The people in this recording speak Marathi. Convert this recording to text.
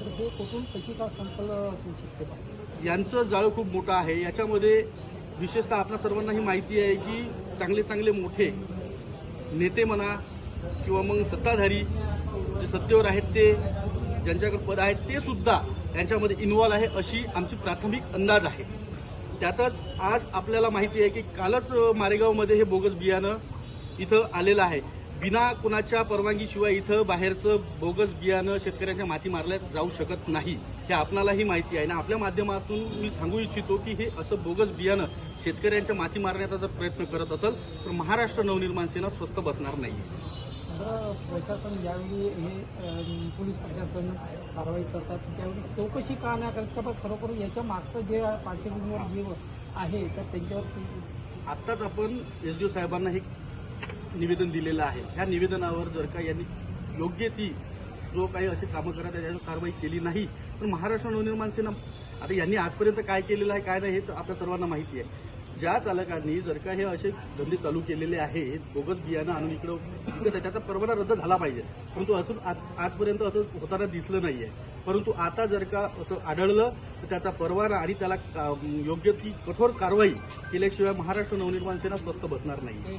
तर हे कुठून कशी का संपलं असू शकते यांचं जाळं खूप मोठं आहे. याच्यामध्ये विशेषतः आपल्या सर्वांनाही माहिती आहे की चांगले चांगले मोठे नेते म्हणा किंवा मग सत्ताधारी जे सत्तेवर आहेत ते ज्यांच्याकडे पद आहेत ते सुद्धा यांच्यामध्ये इन्व्हॉल्व आहे अशी आमची प्राथमिक अंदाज आहे. त्यातच आज आपल्याला माहिती आहे की कालच मारेगावमध्ये हे बोगस बियाणं इथं आलेलं आहे. बिना कुणाच्या परवानगीशिवाय इथं बाहेरचं बोगस बियाणं शेतकऱ्यांच्या माती मारल्यात जाऊ शकत नाही. हे आपणालाही माहिती आहे. आणि आपल्या माध्यमातून मी सांगू इच्छितो की हे असं बोगस बियाणं शेतकऱ्यांच्या माती मारण्याचा जर प्रयत्न करत असेल तर महाराष्ट्र नवनिर्माण सेना स्वस्त बसणार नाही. प्रशासन ज्यावेळी हे पोलीस प्रशासन कारवाई करतात त्यावेळी चौकशी का नाही करत का बा खरोखर याच्या मागचं जे पार्श्वभूमीवर जे आहे तर त्यांच्यावर आत्ताच आपण एस डी ओ साहेबांना हे निवेदन दिलेलं आहे. ह्या निवेदनावर जर का यांनी योग्य ती जो काही असे कामं करत आहे त्याच्यावर कारवाई केली नाही तर महाराष्ट्र नवनिर्माण सेना आता यांनी आजपर्यंत काय केलेलं आहे काय नाही हे तर आपल्या सर्वांना माहिती आहे. ज्या चालकांनी जर का हे असे धंदे चालू केलेले आहेत बोगस बियाणं आणून इकडं विकत आहे त्याचा परवाना रद्द झाला पाहिजे. परंतु असून आज आजपर्यंत असं होताना दिसलं नाही आहे परंतु आता जर का असं आढळलं तर त्याचा परवाना आणि त्याला का- योग्य ती कठोर कारवाई केल्याशिवाय महाराष्ट्र नवनिर्माण सेना स्वस्त बसणार नाही.